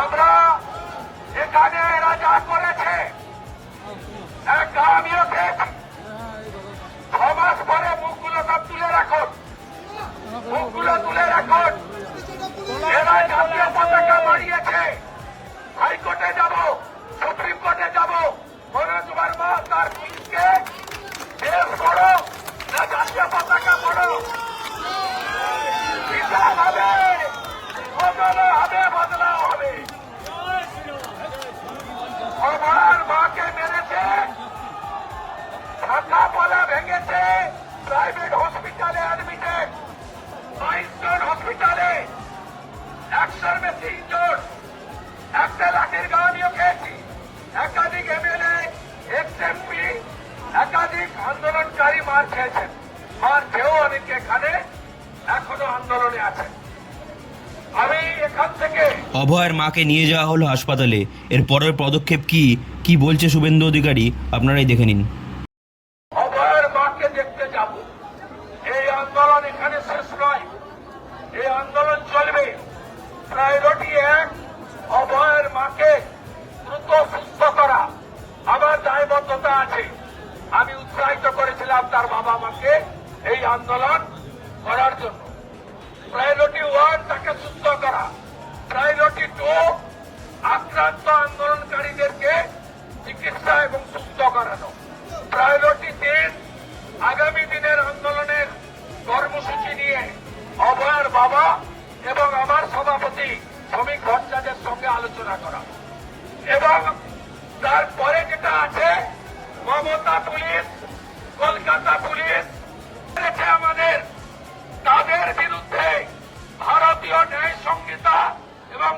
আমরা এখানে এরা যা করেছে। একটা আমিও খেয়েছি ছ মাস পরে মুখগুলো সব তুলে রাখুন মুখগুলো তুলে রাখুন এরা জাতীয় পতাকা হাইকোর্টে যাব, সুপ্রিম কোর্টে যাব। মনোজ বর্মা তার পুলিশকে কেস করো না জাতীয় পতাকা পড়ো বিচার হবে বদলা হবে বদলা হবে আমার মাকে মেরেছে। ঢাকা পলা ভেঙেছে। প্রাইভেট হসপিটালে অ্যাডমিটেড মাইস্টন হসপিটালে। একশোর বেশি ইনজোর একটা লাঠির গানিও খেয়েছি। একাধিক এমএলএ এক্স এমপি একাধিক আন্দোলনকারী মার খেয়েছেন। মার খেয়েও অনেকে এখানে এখনও আন্দোলনে আছেন। আমি এখান থেকে অভয়ের মাকে নিয়ে যাওয়া হলো হাসপাতালে। এর পরের পদক্ষেপ কি? কি বলছে শুভেন্দু অধিকারী? আপনারাই দেখে নিন। মাকে দেখতে যাব। এই আন্দোলন এখানে শেষ নয়। এই আন্দোলন চলবে। এক মাকে দ্রুত সুস্থ করা। দায়বদ্ধতা আছে। আমি উৎসাহিত করেছিলাম তার বাবা মাকে এই আন্দোলন করার জন্য। আক্রান্ত আন্দোলনকারীদেরকে চিকিৎসা এবং সুস্থ করানো। প্রায়োরিটি তিন আগামী দিনের আন্দোলনের কর্মসূচি নিয়ে অভয়ের বাবা এবং আমার সভাপতি শ্রমিক ভট্টাচার্যের সঙ্গে আলোচনা করা। এবং তারপরে যেটা আছে, মমতা পুলিশ, কলকাতা পুলিশ আমাদের। তাদের বিরুদ্ধে ভারতীয় ন্যায় সংহিতা এবং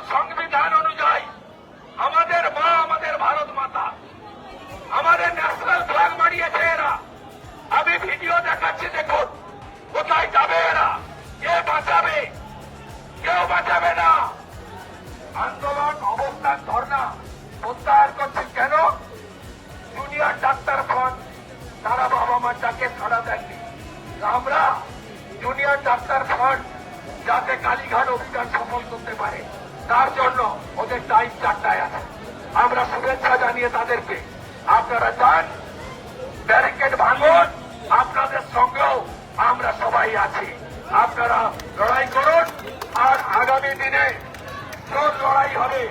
ডাক্তার ফ্রন্ট তারা বাবা মার ডাকে সাড়া দেননি। আমরা জুনিয়র ডাক্তার ফ্রন্ট যাতে কালীঘাট অভিযান সফল করতে পারে, তার জন্য ওদের টাইম চারটায় আছে। আমরা শুভেচ্ছা জানিয়ে তাদেরকে, আপনারা যান ব্যারিকেড ভাঙুন, আপনাদের সঙ্গেও আমরা সবাই আছি। আপনারা লড়াই করুন, আর আগামী দিনে জোর লড়াই হবে।